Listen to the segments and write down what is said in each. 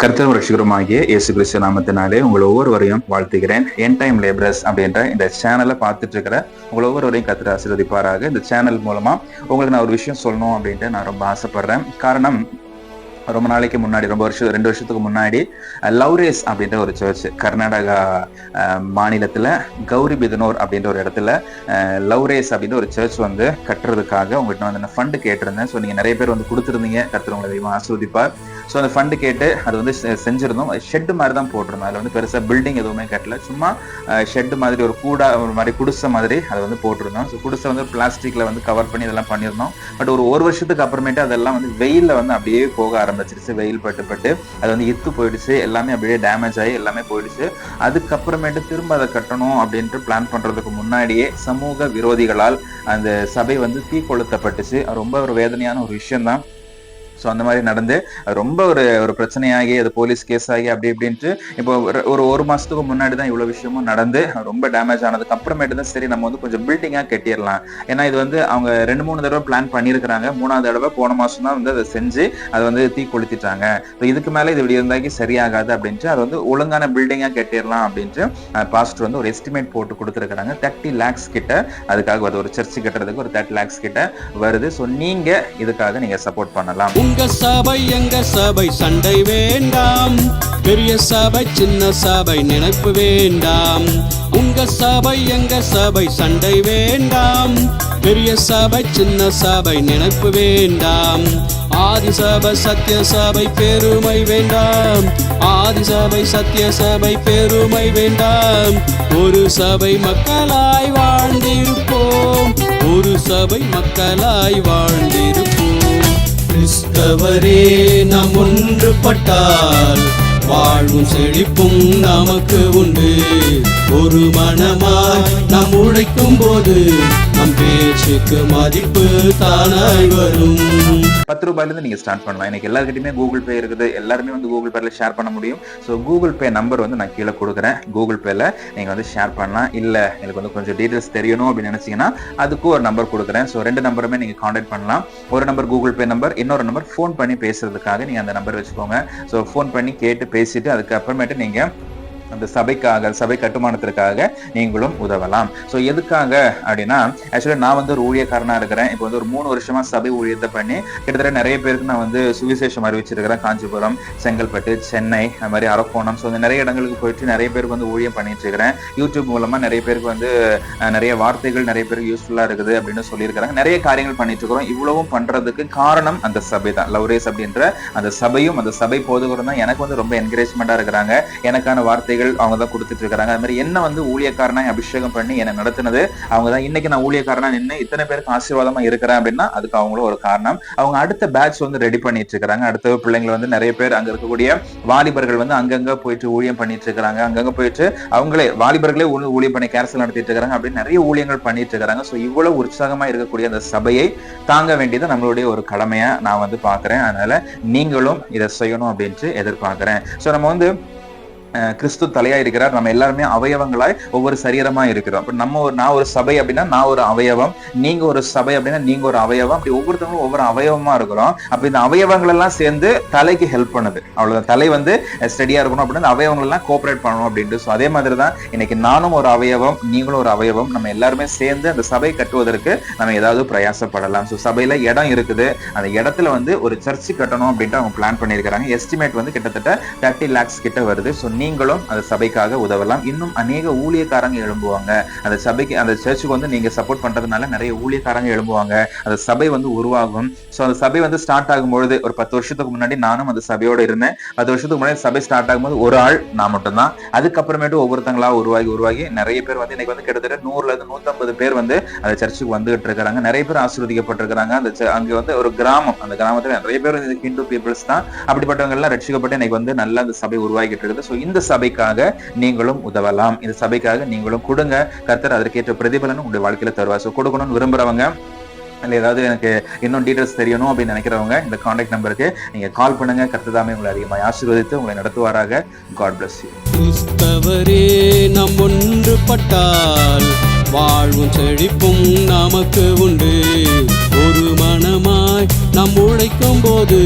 கர்த்தர் ரசிகருமாகிய இயேசு கிறிஸ்து நாமத்தினாலே உங்கள் ஒவ்வொருவரையும் வாழ்த்துகிறேன். என் டைம் லேபரஸ் அப்படின்ற இந்த சேனலை பார்த்துட்டு இருக்கிற உங்கள் ஒவ்வொருவரையும் கர்த்தர் ஆசீர்வதிப்பாராக. இந்த சேனல் மூலமா உங்களுக்கு நான் ஒரு விஷயம் சொல்லணும் அப்படின்ட்டு நான் ரொம்ப ஆசைப்படுறேன். காரணம் ரொம்ப நாளைக்கு முன்னாடி ரொம்ப வருஷம் ரெண்டு வருஷத்துக்கு முன்னாடி லவ்ரேஸ் அப்படின்ற ஒரு சர்ச் கர்நாடகா மாநிலத்தில் மாநிலத்துல கௌரி பிதனூர் அப்படின்ற ஒரு இடத்துல அஹ், லவ்ரேஸ் அப்படின்ற ஒரு சர்ச் வந்து கட்டுறதுக்காக உங்கள்கிட்ட வந்து நான் ஃபண்டு கேட்டிருந்தேன். ஸோ நீங்க நிறைய பேர் வந்து கொடுத்துருந்தீங்க. கர்த்தர் உங்களை அதிகமாக ஆஸ்வதிப்பார் ஸோ அந்த ஃபண்டு கேட்டு அது வந்து செ- செஞ்சிருந்தோம். ஷெட்டு மாதிரி தான் போட்டிருந்தோம். அதில் வந்து பெருசாக பில்டிங் எதுவுமே கட்டல. சும்மா ஷெட் மாதிரி ஒரு கூடா ஒரு மாதிரி குடிசை மாதிரி அதை வந்து போட்டிருந்தோம். ஸோ குடிசை வந்து பிளாஸ்டிக்கில் வந்து கவர் பண்ணி இதெல்லாம் பண்ணியிருந்தோம். பட் ஒரு ஒரு வருஷத்துக்கு அப்புறமேட்டு அதெல்லாம் வந்து வெயிலில் வந்து அப்படியே போக ஆரம்பிச்சிருச்சு. வெயில் பட்டு பட்டு. அது வந்து இத்து போயிடுச்சு. எல்லாமே அப்படியே டேமேஜ் ஆகி எல்லாமே போயிடுச்சு. அதுக்கப்புறமேட்டு திரும்ப அதை கட்டணும் அப்படின்ட்டு பிளான் பண்ணுறதுக்கு முன்னாடியே சமூக விரோதிகளால் அந்த சபை வந்து தீ கொளுத்தப்பட்டுச்சு அது ரொம்ப ஒரு வேதனையான ஒரு விஷயம் தான் ஸோ அந்த மாதிரி நடந்து ரொம்ப ஒரு ஒரு பிரச்சனையாகி அது போலீஸ் கேஸ் ஆகி அப்படி இப்படின்ட்டு இப்போ ஒரு- ஒரு ஒரு மாசத்துக்கு முன்னாடி தான் இவ்வளோ விஷயமும் நடந்து ரொம்ப டேமேஜ் ஆனதுக்கு அப்புறமேட்டு தான் சரி நம்ம வந்து கொஞ்சம் பில்டிங்காக கட்டிடலாம். ஏன்னா இது வந்து அவங்க ரெண்டு மூணு தடவை பிளான் பண்ணியிருக்கிறாங்க. மூணாவது தடவை போன மாசம் தான் வந்து அதை செஞ்சு அதை வந்து தீ கொளுத்திட்டாங்க. ஸோ இதுக்கு மேலே இது இப்படி இருந்தாக்கி சரியாகாது அப்படின்ட்டு அது வந்து ஒழுங்கான பில்டிங்காக கட்டிடலாம் அப்படின்ட்டு பாஸ்டர் வந்து ஒரு எஸ்டிமேட் போட்டு கொடுத்துருக்காங்க தேர்ட்டி லேக்ஸ் கிட்ட அதுக்காக வருது ஒரு சர்ச் கட்டுறதுக்கு ஒரு தேர்ட்டி லேக்ஸ் கிட்ட வருது. ஸோ நீங்கள் இதுக்காக நீங்கள் சப்போர்ட் பண்ணலாம். உங்க சபை எங்க சபை சண்டை வேண்டாம். பெரிய சபை சின்ன சபை நினைப்பு வேண்டாம். உங்க சபை எங்க சபை சண்டை வேண்டாம். பெரிய சபை சின்ன சபை நினைப்பு வேண்டாம். ஆதி சபை சத்திய சபை பெருமை வேண்டாம். ஆதி சபை சத்திய சபை பெருமை வேண்டாம். ஒரு சபை மக்களாய் வாழ்ந்திருப்போம். ஒரு சபை மக்களாய் வாழ்ந்திருப்போம். கிறிஸ்தவரே நாம் ஒன்றுபட்டால் வாழ்வும் செழிப்பும் நமக்கு உண்டு. ஒரு மனமாய் நாம் உழைக்கும் போது நம் பேச்சுக்கு மதிப்பு தானாய் வரும். பத்து ரூபாயிலிருந்து நீங்க ஸ்டார்ட் பண்ணலாம். எனக்கு எல்லாருக்கிட்டையுமே கூகுள் பே இருக்குது. எல்லாருமே வந்து கூகுள் பேல ஷேர் பண்ண முடியும். ஸோ கூகுள் பே நம்பர் வந்து நான் கீழே கொடுக்குறேன். கூகுள் பேல நீங்க வந்து ஷேர் பண்ணலாம். இல்ல எனக்கு வந்து கொஞ்சம் டீடைல்ஸ் தெரியணும் அப்படின்னு நினைச்சீங்கன்னா அதுக்கும் ஒரு நம்பர் கொடுக்குறேன். ஸோ ரெண்டு நம்பருமே நீங்க கான்டாக்ட் பண்ணலாம். ஒரு நம்பர் கூகுள் பே நம்பர் இன்னொரு நம்பர் ஃபோன் பண்ணி பேசுறதுக்காக நீங்க அந்த நம்பர் வச்சுக்கோங்க. ஸோ ஃபோன் பண்ணி கேட்டு பேசிட்டு அதுக்கப்புறமேட்டு நீங்க அந்த சபைக்காக சபை கட்டுமானத்திற்காக நீங்களும் உதவலாம். ஸோ எதுக்காக அப்படின்னா ஆக்சுவலி நான் வந்து ஒரு ஊழியக்காரனாக இருக்கிறேன். இப்போ வந்து ஒரு மூணு வருஷமா சபை ஊழியத்தை பண்ணி கிட்டத்தட்ட நிறைய பேருக்கு நான் வந்து சுவிசேஷம் அறிவிச்சிருக்கிறேன். காஞ்சிபுரம் செங்கல்பட்டு சென்னை அது மாதிரி அரக்கோணம். ஸோ இந்த நிறைய இடங்களுக்கு போயிட்டு நிறைய பேருக்கு வந்து ஊழியம் பண்ணிட்டு இருக்கிறேன். யூடியூப் மூலமா நிறைய பேருக்கு வந்து நிறைய வார்த்தைகள் நிறைய பேருக்கு யூஸ்ஃபுல்லாக இருக்குது அப்படின்னு சொல்லியிருக்கிறாங்க. நிறைய காரியங்கள் பண்ணிட்டு இருக்கிறோம். இவ்வளவும் பண்றதுக்கு காரணம் அந்த சபை தான். லவ்ரேஸ் அப்படின்ற அந்த சபையும் அந்த சபை போதுகிறோம் தான். எனக்கு வந்து ரொம்ப என்கரேஜ்மெண்டா இருக்கிறாங்க. எனக்கான வார்த்தைகள் அவங்க தான் கொடுத்துட்டு இருக்காங்க. அது மாதிரி என்ன வந்து ஊழியக்காரனா அபிஷேகம் பண்ணி என்னை நடத்தினது? அவங்க தான் இன்னைக்கு நான் ஊழியக்காரனா நின்று இத்தனை பேருக்கு ஆசீர்வாதமா இருக்கிறேன் அப்படின்னா அதுக்கு அவங்களும் ஒரு காரணம். அவங்க அடுத்த பேட்ச் வந்து ரெடி பண்ணிட்டு இருக்காங்க அடுத்த பிள்ளைங்களை வந்து நிறைய பேர் அங்க இருக்கக்கூடிய வாலிபர்கள் வந்து அங்கங்க போயிட்டு ஊழியம் பண்ணிட்டு இருக்காங்க அங்கங்க போயிட்டு அவங்களே வாலிபர்களே ஊழியம் பண்ணி கேர்சல் நடத்திட்டு இருக்காங்க அப்படின்னு நிறைய ஊழியங்கள் பண்ணிட்டு இருக்கிறாங்க. ஸோ இவ்வளவு உற்சாகமா இருக்கக்கூடிய அந்த சபையை தாங்க வேண்டியது நம்மளுடைய ஒரு கடமையா நான் வந்து பாக்குறேன் அதனால நீங்களும் இதை செய்யணும் அப்படின்ட்டு எதிர்பார்க்கிறேன். ஸோ நம்ம வந்து கிறிஸ்து தலையா இருக்கிறார் நம்ம எல்லாருமே அவயவங்களாய் ஒவ்வொரு சரீரமா இருக்கிறோம். அப்ப நம்ம ஒரு நான் ஒரு சபை அப்படின்னா நான் ஒரு அவயவம் நீங்க ஒரு சபை அப்படின்னா நீங்க ஒரு அவயவம். அப்படி ஒவ்வொருத்தவங்களும் ஒவ்வொரு அவயவமா இருக்கிறோம். அப்ப இந்த அவயவங்கள் எல்லாம் சேர்ந்து தலைக்கு ஹெல்ப் பண்ணுது. அவ்வளவுதான். தலை வந்து ஸ்டடியா இருக்கணும் அப்படின்னு அந்த அவயவங்கள் எல்லாம் கோஆபரேட் பண்ணணும் அப்படின்ட்டு. ஸோ அதே மாதிரி தான் இன்னைக்கு நானும் ஒரு அவயவம் நீங்களும் ஒரு அவயவம். நம்ம எல்லாருமே சேர்ந்து அந்த சபை கட்டுவதற்கு நம்ம ஏதாவது பிரயாசப்படலாம். ஸோ சபையில இடம் இருக்குது. அந்த இடத்துல வந்து ஒரு சர்ச்சு கட்டணும் அப்படின்ட்டு அவங்க பிளான் பண்ணியிருக்கிறாங்க. எஸ்டிமேட் வந்து கிட்டத்தட்ட தேர்ட்டி லேக்ஸ் கிட்ட வருது. ஸோ நீங்களும் அந்த சபைக்காக உதவலாம். இன்னும் அநேக ஊழியக்காரங்க எழும்புவாங்க. அந்த சபைக்கு அந்த சர்ச்சுக்கு வந்து நீங்க சப்போர்ட் பண்றதுனால நிறைய ஊழியக்காரங்க எழும்புவாங்க. அந்த சபை வந்து உருவாகும். ஸோ அந்த சபை வந்து ஸ்டார்ட் ஆகும்பொழுது ஒரு பத்து வருஷத்துக்கு முன்னாடி நானும் அந்த சபையோட இருந்தேன். பத்து வருஷத்துக்கு முன்னாடி சபை ஸ்டார்ட் ஆகும்போது ஒரு ஆள் நான் மட்டும்தான். அதுக்கப்புறமேட்டு ஒவ்வொருத்தங்களா உருவாகி உருவாகி நிறைய பேர் வந்து இன்னைக்கு வந்து கிட்டத்தட்ட நூறுல இருந்து நூத்தம்பது பேர் வந்து அந்த சர்ச்சுக்கு வந்துகிட்டு இருக்கிறாங்க. நிறைய பேர் ஆசீர்வதிக்கப்பட்டிருக்கிறாங்க. அந்த அங்கே அங்க வந்து ஒரு கிராமம். அந்த கிராமத்துல நிறைய பேர் ஹிந்து பீப்புள்ஸ் தான். அப்படிப்பட்டவங்க எல்லாம் ரட்சிக்கப்பட்டு இன்னைக்கு வந்து நல்ல அந்த சபை உருவாகிட்டு இருக்குது. ஸோ இந்த சபைக்காக நீங்களும் உதவலாம். இந்த சபைக்காக நீங்களும் கொடுங்க. கர்த்தர் அதற்கேற்ற பிரதிபலனும் உங்களுடைய வாழ்க்கையில தருவார். ஸோ கொடுக்கணும்னு விரும்புறவங்க இல்லை ஏதாவது எனக்கு இன்னும் டீடைல்ஸ் தெரியணும் அப்படின்னு நினைக்கிறவங்க இந்த காண்டாக்ட் நம்பருக்கு நீங்க கால் பண்ணுங்க. கர்த்ததாமே உங்களை அதிகமாக ஆசீர்வதித்து உங்களை நடத்துவாராக. God plus you. கிறிஸ்தவரே நாம் ஒன்றுபட்டால் வாழ்வும் செழிப்பும் நமக்கு உண்டு. ஒரு மனமாய் நாம் உழைக்கும் போது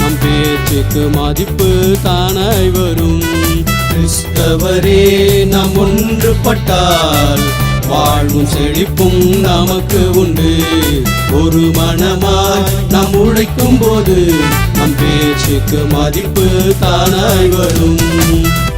நம் பேச்சுக்கு மதிப்பு தானாய் வரும். கிறிஸ்தவரே நாம் ஒன்றுபட்டால் வாழ்வும் செழிப்பும் நமக்கு உண்டு. ஒரு மனமாய் நாம் உழைக்கும் போது நம் பேச்சுக்கு மதிப்பு தானாய் வரும்.